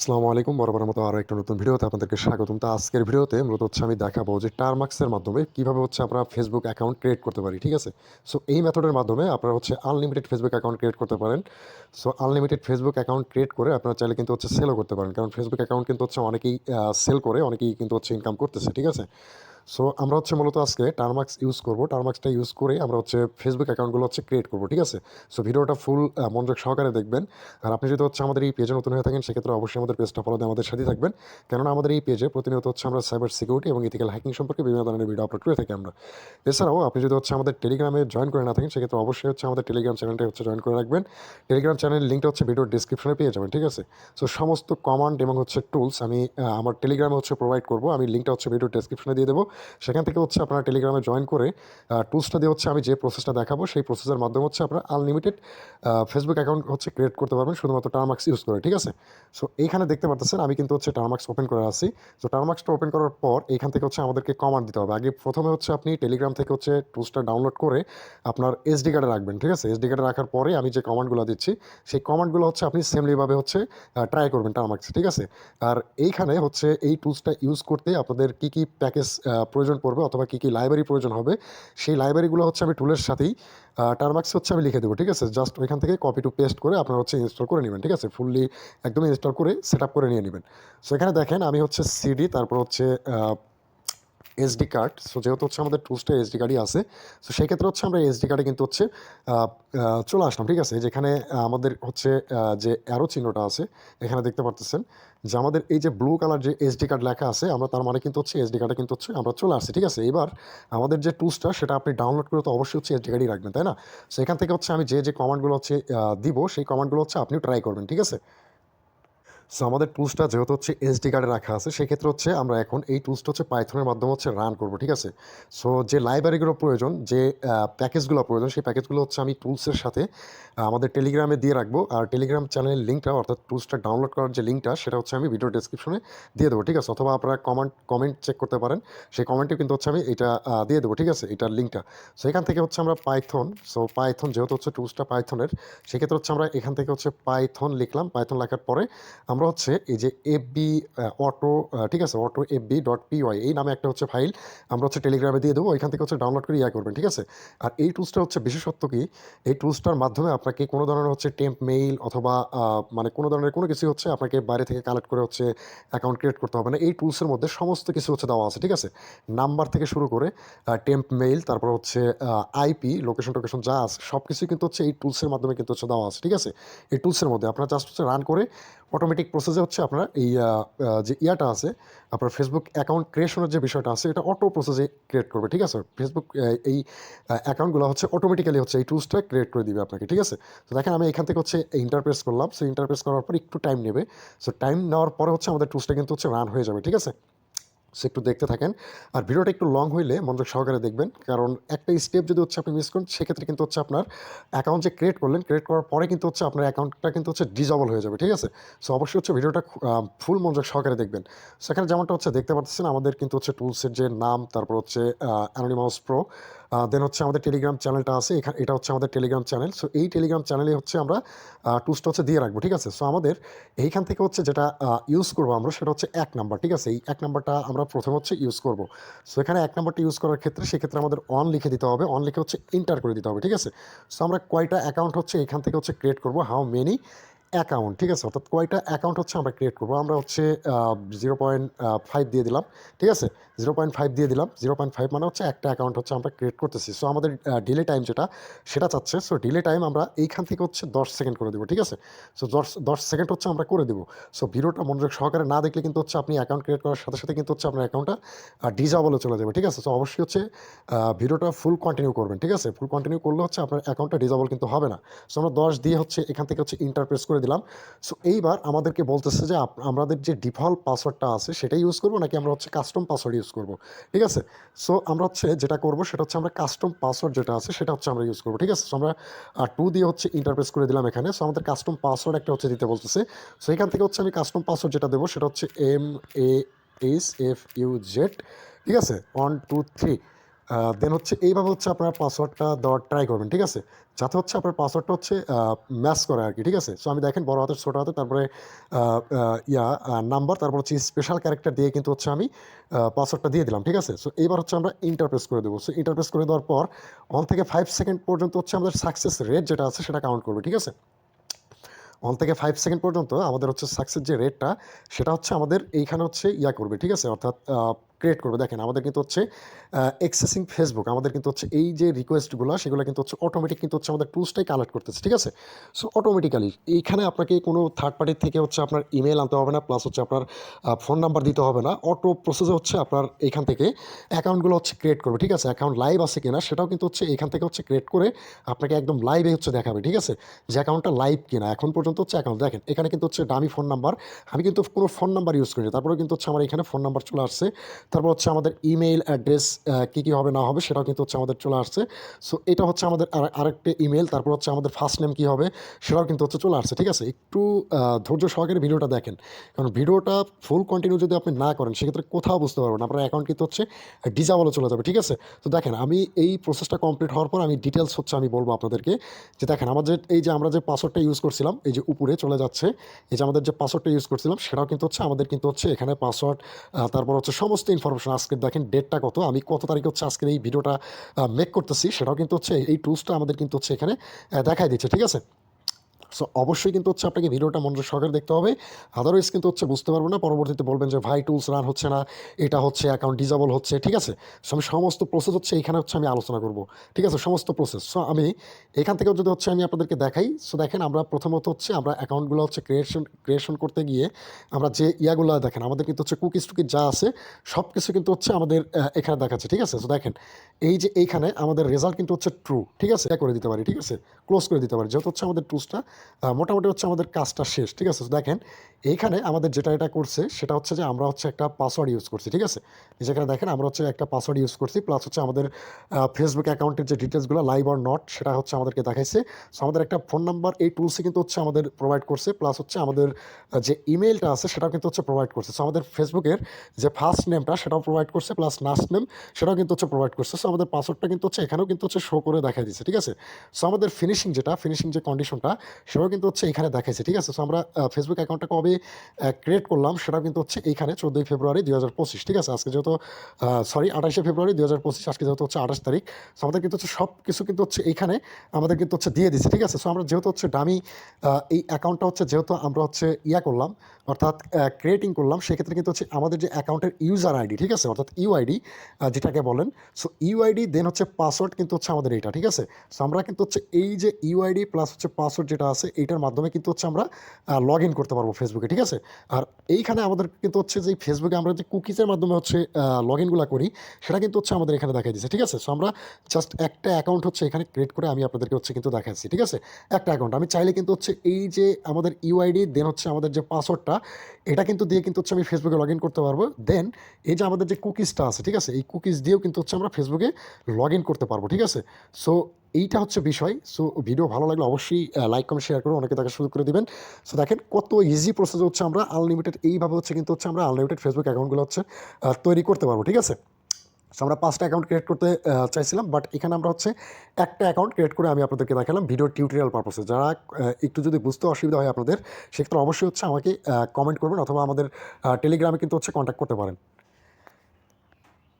আসসালামু আলাইকুম বরাবর মতো আরও একটা নতুন ভিডিওতে আপনাদেরকে স্বাগতম। তো আজকের ভিডিওতে মূলত হচ্ছে আমি দেখাবো যে টার্মার্কসের মাধ্যমে কীভাবে হচ্ছে আমরা ফেসবুক অ্যাকাউন্ট ক্রিয়েট করতে পারি, ঠিক আছে? সো এই মেথডের মাধ্যমে আপনারা হচ্ছে আনলিমিটেড ফেসবুক অ্যাকাউন্ট ক্রিয়েট করতে পারেন। So unlimited Facebook account create করে আপনারা চাইলে কিন্তু হচ্ছে সেলও করতে পারেন। কারণ ফেসবুক অ্যাকাউন্ট কিন্তু হচ্ছে অনেকেই সেল করে, অনেকেই কিন্তু হচ্ছে ইনকাম করতেছে, ঠিক আছে? সো আমরা হচ্ছে মূলত আজকে টার্মাক্স ইউজ করব। টার্মাক্সটা ইউজ করে আমরা হচ্ছে ফেসবুক অ্যাকাউন্টগুলো হচ্ছে ক্রিয়েট করব, ঠিক আছে? সো ভিডিওটা ফুল মনোযোগ সহকারে দেখবেন। আর আপনি যদি হচ্ছে আমাদের এই পেজে নতুন হয়ে থাকেন, সেক্ষেত্রে অবশ্যই আমাদের পেজটা ফলো দিয়ে আমাদের সাথে থাকবেন। কেননা আমাদের এই পেজে প্রতিনিয়ত হচ্ছে আমরা সাইবার সিকিউরিটি এবং ইথিক্যাল হ্যাকিং সম্পর্কে বিভিন্ন ধরনের ভিডিও আপলোড করে থাকি আমরা। এছাড়াও আপনি যদি হচ্ছে আমাদের টেলিগ্রামে জয়েন করে না থাকেন, সেক্ষেত্রে অবশ্যই হচ্ছে আমাদের টেলিগ্রাম চ্যানেলটা হচ্ছে জয়েন করে রাখবেন। টেলিগ্রাম চ্যানেল লিঙ্কটা হচ্ছে ভিডিওর ডিসক্রিপশনে পেয়ে যাবেন, ঠিক আছে? সো সমস্ত কমান্ড এবং হচ্ছে টুলস আমি আমার টেলিগ্রামে হচ্ছে প্রোভাইড করব। আমি লিঙ্কটা হচ্ছে ভিডিওর ডিসক্রিপশনে দিয়ে দেবো। সেখান থেকে হচ্ছে আপনারা টেলিগ্রামে জয়েন করে টুলসটা দিয়ে হচ্ছে আমি যে প্রসেসটা দেখাবো, সেই প্রসেসের মাধ্যমে হচ্ছে আপনারা আনলিমিটেড ফেসবুক অ্যাকাউন্ট হচ্ছে ক্রিয়েট করতে পারবেন, শুধুমাত্র টার্মাক্স ইউজ করে, ঠিক আছে? সো এইখানে দেখতে পাচ্ছেন আমি কিন্তু হচ্ছে টার্মাক্স ওপেন করে আসি সো টার্মাক্সটা ওপেন করার পর এইখান থেকে হচ্ছে আমাদেরকে কমান্ড দিতে হবে। আগে প্রথমে হচ্ছে আপনি টেলিগ্রাম থেকে হচ্ছে টুলসটা ডাউনলোড করে আপনার এসডি কার্ডে রাখবেন, ঠিক আছে? এসডি কার্ডে রাখার পরে আমি যে কমান্ডগুলো দিচ্ছি, সেই কমান্ডগুলো হচ্ছে আপনি সেমলিভাবে হচ্ছে ট্রাই করবেন টার্মাক্সে ঠিক আছে? আর এইখানে হচ্ছে এই টুলসটা ইউজ করতে আপনাদের কী কী প্যাকেজ প্রয়োজন পড়বে অথবা কী কী লাইব্রেরি প্রয়োজন হবে, সেই লাইব্রেরিগুলো হচ্ছে আমি টুলের সাথেই টার্মাক্সে হচ্ছে আমি লিখে দেবো, ঠিক আছে? জাস্ট ওইখান থেকে কপি টু পেস্ট করে আপনারা হচ্ছে ইনস্টল করে নেবেন, ঠিক আছে? ফুললি একদম ইনস্টল করে সেট করে নিয়ে নেবেন। সো এখানে দেখেন আমি হচ্ছে সিডি তারপর হচ্ছে এসডি কার্ড সো যেহেতু হচ্ছে আমাদের টুলসটা এসডি কার্ডই আছে সো সেই ক্ষেত্রে হচ্ছে আমরা এসডি কার্ডে কিন্তু হচ্ছে চলে আসলাম, ঠিক আছে? যেখানে আমাদের হচ্ছে যে অ্যারো চিহ্নটা আছে, এখানে দেখতে পারতেছেন, যে আমাদের এই যে ব্লু কালার যে এসডি কার্ড লেখা আছে, আমরা তার মানে কিন্তু হচ্ছে এসডি কার্ডে কিন্তু হচ্ছে আমরা চলে আসছি, ঠিক আছে? এবার আমাদের যে টুলসটা সেটা আপনি ডাউনলোড করে তো অবশ্যই হচ্ছে এসডি কার্ডই রাখবেন, তাই না? সো এখান থেকে হচ্ছে আমি যে যে কমান্ডগুলো হচ্ছে দিব, সেই কমান্ডগুলো হচ্ছে আপনি ট্রাই করবেন, ঠিক আছে? সো আমাদের টুলসটা যেহেতু হচ্ছে এসডি কার্ডে রাখা আছে, সেক্ষেত্রে হচ্ছে আমরা এখন এই টুলসটা হচ্ছে পাইথনের মাধ্যমে হচ্ছে রান করব, ঠিক আছে? সো যে লাইব্রেরিগুলো প্রয়োজন, যে প্যাকেজগুলো প্রয়োজন, সেই প্যাকেজগুলো হচ্ছে আমি টুলসের সাথে আমাদের টেলিগ্রামে দিয়ে রাখব। আর টেলিগ্রাম চ্যানেলের লিঙ্কটা অর্থাৎ টুলসটা ডাউনলোড করার যে লিঙ্কটা সেটা হচ্ছে আমি ভিডিও ডিসক্রিপশনে দিয়ে দেবো, ঠিক আছে? অথবা আপনারা কমেন্ট কমেন্ট চেক করতে পারেন, সেই কমেন্টে কিন্তু হচ্ছে আমি এটা দিয়ে দেবো, ঠিক আছে? এটার লিঙ্কটা সো এখান থেকে হচ্ছে আমরা পাইথন সো পাইথন যেহেতু হচ্ছে টুলসটা পাইথনের সেক্ষেত্রে হচ্ছে আমরা এখান থেকে হচ্ছে পাইথন লিখলাম। পাইথন লেখার পরে আমরা হচ্ছে এই যে এফবি অটো ঠিক আছে অটো এফবি ডট পিওয়াই এই নামে একটা হচ্ছে ফাইল আমরা হচ্ছে টেলিগ্রামে দিয়ে দেবো, ওইখান থেকে হচ্ছে ডাউনলোড করে ইয়া করবেন, ঠিক আছে? আর এই টুলসটা হচ্ছে বিশেষত্ব কি? এই টুলসটার মাধ্যমে আপনাকে কোনো ধরনের হচ্ছে টেম্প মেইল অথবা মানে কোনো ধরনের কোনো কিছু হচ্ছে আপনাকে বাইরে থেকে কালেক্ট করে হচ্ছে অ্যাকাউন্ট ক্রিয়েট করতে হবে না। এই টুলসের মধ্যে সমস্ত কিছু হচ্ছে দেওয়া আছে, ঠিক আছে? নাম্বার থেকে শুরু করে টেম্প মেইল তারপর হচ্ছে আইপি লোকেশন টোকেশন যা আছে সব কিছুই কিন্তু হচ্ছে এই টুলসের মাধ্যমে কিন্তু হচ্ছে দেওয়া আছে, ঠিক আছে? এই টুলসের মধ্যে আপনারা জাস্ট হচ্ছে রান করে অটোমেটিক প্রসেসে হচ্ছে আপনার এই যে ইয়াটা আছে, আপনার ফেসবুক অ্যাকাউন্ট ক্রিয়েশনের যে বিষয়টা আছে, এটা অটো প্রসেসে ক্রিয়েট করবে, ঠিক আছে? ফেসবুক এই অ্যাকাউন্টগুলো হচ্ছে অটোমেটিক্যালি হচ্ছে এই টুলসটা ক্রিয়েট করে দিবে আপনাকে, ঠিক আছে? তো দেখেন আমি এখান থেকে হচ্ছে ইন্টারপ্রেস করলাম সো ইন্টারপ্রেস করার পর একটু টাইম নেবে। সো টাইম নেওয়ার পরে হচ্ছে আমাদের টুলসটা কিন্তু হচ্ছে রান হয়ে যাবে, ঠিক আছে? সো একটু দেখতে থাকেন। আর ভিডিওটা একটু লং হইলে মনোযোগ সহকারে দেখবেন। কারণ একটা স্টেপ যদি হচ্ছে আপনি মিস করেন, সেক্ষেত্রে কিন্তু হচ্ছে আপনার অ্যাকাউন্ট যে ক্রিয়েট করলেন ক্রিয়েট করার পরে কিন্তু হচ্ছে আপনার অ্যাকাউন্টটা কিন্তু হচ্ছে ডিজবল হয়ে যাবে, ঠিক আছে? সো অবশ্যই হচ্ছে ভিডিওটা ফুল মনোযোগ সহকারে দেখবেন। সেখানে যেমনটা হচ্ছে দেখতে পাচ্ছেন, আমাদের কিন্তু হচ্ছে টুলসের যে নাম, তারপর হচ্ছে অ্যানোনিমাস প্রো দেন হচ্ছে আমাদের টেলিগ্রাম চ্যানেলটা আছে এখানে এটা হচ্ছে আমাদের টেলিগ্রাম চ্যানেল সো এই টেলিগ্রাম চ্যানেলে হচ্ছে আমরা টুলসটা হচ্ছে দিয়ে রাখব, ঠিক আছে? সো আমাদের এইখান থেকে হচ্ছে যেটা ইউজ করব আমরা, সেটা হচ্ছে এক নাম্বার ঠিক আছে? এই এক নাম্বারটা আমরা প্রথম হচ্ছে ইউজ করব। সো এখানে এক নাম্বারটা ইউজ করার ক্ষেত্রে সেক্ষেত্রে আমাদের অন লিখে দিতে হবে অন লিখে হচ্ছে ইন্টার করে দিতে হবে, ঠিক আছে? সো আমরা কয়টা অ্যাকাউন্ট হচ্ছে এখান থেকে হচ্ছে ক্রিয়েট করব হাউ মেনি অ্যাকাউন্ট ঠিক আছে? অর্থাৎ কয়টা অ্যাকাউন্ট হচ্ছে আমরা ক্রিয়েট করব। আমরা হচ্ছে জিরো পয়েন্ট ফাইভ দিয়ে দিলাম, ঠিক আছে? জিরো পয়েন্ট ফাইভ দিয়ে দিলাম। জিরো পয়েন্ট ফাইভ মানে হচ্ছে একটা অ্যাকাউন্ট হচ্ছে আমরা ক্রিয়েট করতেছি। সো আমাদের ডিলে টাইম যেটা, সেটা চাচ্ছে। সো ডিলে টাইম আমরা এইখান থেকে হচ্ছে দশ সেকেন্ড করে দেবো, ঠিক আছে? সো দশ দশ সেকেন্ড হচ্ছে আমরা করে দেবো। সো ভিডিওটা মনোযোগ সহকারে না দেখলে কিন্তু হচ্ছে আপনি অ্যাকাউন্ট ক্রিয়েট করার সাথে সাথে কিন্তু হচ্ছে আপনার অ্যাকাউন্টটা ডিজাবলে চলে যাবে, ঠিক আছে? সো অবশ্যই হচ্ছে ভিডিওটা ফুল কন্টিনিউ করবেন, ঠিক আছে? ফুল কন্টিনিউ করলে হচ্ছে আপনার অ্যাকাউন্টটা ডিজাবল কিন্তু হবে না। সো আমরা দশ দিয়ে হচ্ছে এখান থেকে হচ্ছে ইন্টারপ্রেস করে দিলাম। সো এইবার আমাদেরকে বলতেছে যে আমাদের যে ডিফল্ট পাসওয়ার্ডটা আছে, সেটাই ইউজ করব নাকি আমরা হচ্ছে কাস্টম পাসওয়ার্ড ইউজ করব? ঠিক আছে? সো আমরা হচ্ছে যেটা করব, সেটা হচ্ছে আমরা কাস্টম পাসওয়ার্ড যেটা আছে, সেটা হচ্ছে আমরা ইউজ করব। ঠিক আছে? সো আমরা টু দিয়ে হচ্ছে ইন্টারপ্রেস করে দিলাম এখানে। সো আমাদের কাস্টম পাসওয়ার্ড একটা হচ্ছে দিতে বলতেছে। সো এখান থেকে হচ্ছে আমি কাস্টম পাসওয়ার্ড যেটা দেবো, সেটা হচ্ছে M A H F U Z ঠিক আছে? ওয়ান টু থ্রি দেন হচ্ছে এইভাবে হচ্ছে আপনার পাসওয়ার্ডটা দেওয়ার ট্রাই করবেন, ঠিক আছে? যাতে হচ্ছে আপনার পাসওয়ার্ডটা হচ্ছে ম্যাচ করে আর কি ঠিক আছে? সো আমি দেখেন বড় হাতের, ছোটো হাতে তারপরে ইয়া নাম্বার তারপর হচ্ছে স্পেশাল ক্যারেক্টার দিয়ে কিন্তু হচ্ছে আমি পাসওয়ার্ডটা দিয়ে দিলাম, ঠিক আছে? সো এইবার হচ্ছে আমরা ইন্টারপ্রেস করে দেবো। সো ইন্টারপ্রেস করে দেওয়ার পর ওয়ান থেকে ফাইভ সেকেন্ড পর্যন্ত হচ্ছে আমাদের সাকসেস রেট যেটা আছে সেটা কাউন্ট করবে, ঠিক আছে? ওয়ান থেকে ফাইভ সেকেন্ড পর্যন্ত আমাদের হচ্ছে সাকসেস যে রেটটা সেটা হচ্ছে আমাদের এইখানে হচ্ছে ইয়া করবে, ঠিক আছে? অর্থাৎ ক্রিয়েট করবে। দেখেন, আমাদের কিন্তু হচ্ছে এক্সেসিং ফেসবুক আমাদের কিন্তু হচ্ছে এই যে রিকোয়েস্টগুলো সেগুলো কিন্তু হচ্ছে অটোমেটিক কিন্তু হচ্ছে আমাদের টুলসটাই কালেক্ট করতেছে, ঠিক আছে? সো অটোমেটিক্যালি এইখানে আপনাকে কোনো থার্ড পার্টির থেকে হচ্ছে আপনার ইমেল আনতে হবে না প্লাস হচ্ছে আপনার ফোন নাম্বার দিতে হবে না। অটো প্রসেসে হচ্ছে আপনার এখান থেকে অ্যাকাউন্টগুলো হচ্ছে ক্রিয়েট করবে, ঠিক আছে? অ্যাকাউন্ট লাইভ আছে কিনা, সেটাও কিন্তু হচ্ছে এখান থেকে হচ্ছে ক্রিয়েট করে আপনাকে একদম লাইভে হচ্ছে দেখাবে, ঠিক আছে? যে অ্যাকাউন্টটা লাইভ কিনা, এখন পর্যন্ত হচ্ছে অ্যাকাউন্ট দেখেন, এখানে কিন্তু হচ্ছে দামি ফোন নাম্বার আমি কিন্তু কোনো ফোন নাম্বার ইউজ করিনি তারপরে কিন্তু হচ্ছে আমার এখানে ফোন নাম্বার চলে আসছে। তারপর হচ্ছে আমাদের ইমেল অ্যাড্রেস কী কী হবে না হবে সেটাও কিন্তু হচ্ছে আমাদের চলে আসছে। সো এটা হচ্ছে আমাদের আর- আরেকটা ইমেল তারপর হচ্ছে আমাদের ফার্স্ট নেম কী হবে সেটাও কিন্তু হচ্ছে চলে আসছে, ঠিক আছে? একটু ধৈর্য সহকারে ভিডিওটা দেখেন। কারণ ভিডিওটা ফুল কন্টিনিউ যদি আপনি না করেন, সেক্ষেত্রে কোথাও বুঝতে পারবেন। আপনার অ্যাকাউন্ট কিন্তু হচ্ছে ডিজাবলে চলে যাবে, ঠিক আছে? তো দেখেন, আমি এই প্রসেসটা কমপ্লিট হওয়ার পর আমি ডিটেলস হচ্ছে আমি বলব আপনাদেরকে। যে দেখেন আমাদের এই যে আমরা যে পাসওয়ার্ডটা ইউজ করছিলাম, এই যে উপরে চলে যাচ্ছে, এই যে আমাদের যে পাসওয়ার্ডটা ইউজ করছিলাম, সেটাও কিন্তু হচ্ছে আমাদের কিন্তু হচ্ছে এখানে পাসওয়ার্ড তারপর হচ্ছে সমস্ত ইনফরমেশন আজকে দেখেন ডেটটা কত, আমি কত তারিখে হচ্ছে আজকের এই ভিডিওটা মেক করতেছি, সেটাও কিন্তু হচ্ছে এই টুলসটা আমাদের কিন্তু হচ্ছে এখানে দেখাই দিচ্ছে, ঠিক আছে? সো অবশ্যই কিন্তু হচ্ছে আপনাকে ভিডিওটা মনোযোগ সহকারে দেখতে হবে। আদারওয়াইজ কিন্তু হচ্ছে বুঝতে পারব না। পরবর্তীতে বলবেন যে, ভাই টুলস রান হচ্ছে না। এটা হচ্ছে অ্যাকাউন্ট ডিজাবল হচ্ছে। ঠিক আছে? সো আমি সমস্ত প্রসেস হচ্ছে এখানে হচ্ছে আমি আলোচনা করব। ঠিক আছে? সমস্ত প্রসেস সো আমি এখান থেকেও যদি হচ্ছে আমি আপনাদেরকে দেখাই সো দেখেন আমরা প্রথমত হচ্ছে আমরা অ্যাকাউন্টগুলো হচ্ছে ক্রিয়েশন ক্রিয়েশন করতে গিয়ে আমরা যে ইয়াগুলো দেখেন, আমাদের কিন্তু হচ্ছে কুকিজ টুকিজ যা আছে সব কিছু কিন্তু হচ্ছে আমাদের এখানে দেখাচ্ছে। ঠিক আছে? সো দেখেন, এই যে এইখানে আমাদের রেজাল্ট কিন্তু হচ্ছে ট্রু ঠিক আছে? করে দিতে পারি। ঠিক আছে? ক্লোজ করে দিতে পারি। যেহেতু হচ্ছে আমাদের টুলসটা মোটামুটি হচ্ছে আমাদের কাজটা শেষ, ঠিক আছে? দেখেন, এইখানে আমাদের যেটা এটা করছে, সেটা হচ্ছে যে আমরা হচ্ছে একটা পাসওয়ার্ড ইউজ করছি, ঠিক আছে? যেখানে দেখেন, আমরা হচ্ছে একটা পাসওয়ার্ড ইউজ করছি প্লাস হচ্ছে আমাদের ফেসবুক অ্যাকাউন্টের যে ডিটেলসগুলো লাইভ অর নট সেটা হচ্ছে আমাদেরকে দেখাইছে। সো আমাদের একটা ফোন নাম্বার এই টুলসে কিন্তু হচ্ছে আমাদের প্রোভাইড করছে প্লাস হচ্ছে আমাদের যে ইমেলটা আছে, সেটাও কিন্তু হচ্ছে প্রোভাইড করছে। সো আমাদের ফেসবুকের যে ফার্স্ট নেমটা সেটাও প্রোভাইড করছে প্লাস লাস্ট নেম সেটাও কিন্তু হচ্ছে প্রোভাইড করছে। সো আমাদের পাসওয়ার্ডটা কিন্তু হচ্ছে এখানেও কিন্তু হচ্ছে শো করে দেখাই দিচ্ছে ঠিক আছে? সো আমাদের ফিনিশিং যেটা ফিনিশিং যে কন্ডিশনটা সেটাও কিন্তু হচ্ছে এখানে দেখাইছে, ঠিক আছে? সো আমরা ফেসবুক অ্যাকাউন্টটা কবে ক্রিয়েট করলাম সেটাও কিন্তু হচ্ছে এইখানে চোদ্দোই ফেব্রুয়ারি দুই হাজার পঁচিশ, ঠিক আছে? আজকে যেহেতু সরি আঠাশে ফেব্রুয়ারি দুই হাজার পঁচিশ, আজকে যেহেতু হচ্ছে আঠাশ তারিখ সো আমাদের কিন্তু হচ্ছে সব কিছু কিন্তু হচ্ছে এইখানে আমাদের কিন্তু হচ্ছে দিয়ে দিচ্ছে ঠিক আছে? সো আমরা যেহেতু হচ্ছে ডামি এই অ্যাকাউন্টটা হচ্ছে যেহেতু আমরা হচ্ছে ইয়া করলাম, অর্থাৎ ক্রিয়েটিং করলাম, সেক্ষেত্রে কিন্তু হচ্ছে আমাদের যে অ্যাকাউন্টের ইউজার আইডি ঠিক আছে? অর্থাৎ ইউআইডি যেটাকে বলেন সো ইউআইডি দেন হচ্ছে পাসওয়ার্ড কিন্তু হচ্ছে আমাদের এইটা, ঠিক আছে? সো আমরা কিন্তু হচ্ছে এই যে ইউআইডি প্লাস হচ্ছে পাসওয়ার্ড যেটা আছে, এইটার মাধ্যমে কিন্তু হচ্ছে আমরা লগ ইন করতে পারব ফেসবুকে ঠিক আছে? আর এইখানে আমাদের কিন্তু হচ্ছে যে ফেসবুকে আমরা যে কুকিজের মাধ্যমে হচ্ছে লগ ইনগুলো করি, সেটা কিন্তু হচ্ছে আমাদের এখানে দেখাই দিচ্ছে ঠিক আছে? সো আমরা জাস্ট একটা অ্যাকাউন্ট হচ্ছে এখানে ক্রিয়েট করে আমি আপনাদেরকে হচ্ছে কিন্তু দেখাচ্ছি ঠিক আছে? একটা অ্যাকাউন্ট আমি চাইলে কিন্তু হচ্ছে এই যে আমাদের ইউআইডি দেন হচ্ছে আমাদের যে পাসওয়ার্ডটা এটা কিন্তু দিয়ে কিন্তু হচ্ছে আমি ফেসবুকে লগ ইন করতে পারব। দেন এই যে আমাদের যে কুকিজটা আছে, ঠিক আছে? এই কুকিজ দিয়েও কিন্তু হচ্ছে আমরা ফেসবুকে লগ ইন করতে পারব, ঠিক আছে? সো এইটা হচ্ছে বিষয়। সো, ভিডিও ভালো লাগলে অবশ্যই লাইক কমেন্ট শেয়ার করে অনেকে দেখা শুরু করে দিবেন। সো, দেখেন কত ইজি প্রসেস হচ্ছে আমরা আনলিমিটেড এইভাবে হচ্ছে কিন্তু হচ্ছে আমরা আনলিমিটেড ফেসবুক অ্যাকাউন্টগুলো হচ্ছে তৈরি করতে পারব, ঠিক আছে? সো, আমরা পাঁচটা অ্যাকাউন্ট ক্রিয়েট করতে চাইছিলাম বাট এখানে আমরা হচ্ছে একটা অ্যাকাউন্ট ক্রিয়েট করে আমি আপনাদেরকে দেখালাম ভিডিও টিউটোরিয়াল পারপসে যারা একটু যদি বুঝতে অসুবিধা হয় আপনাদের, সেক্ষেত্রে অবশ্যই হচ্ছে আমাকে কমেন্ট করবেন অথবা আমাদের টেলিগ্রামে কিন্তু হচ্ছে কন্ট্যাক্ট করতে পারেন।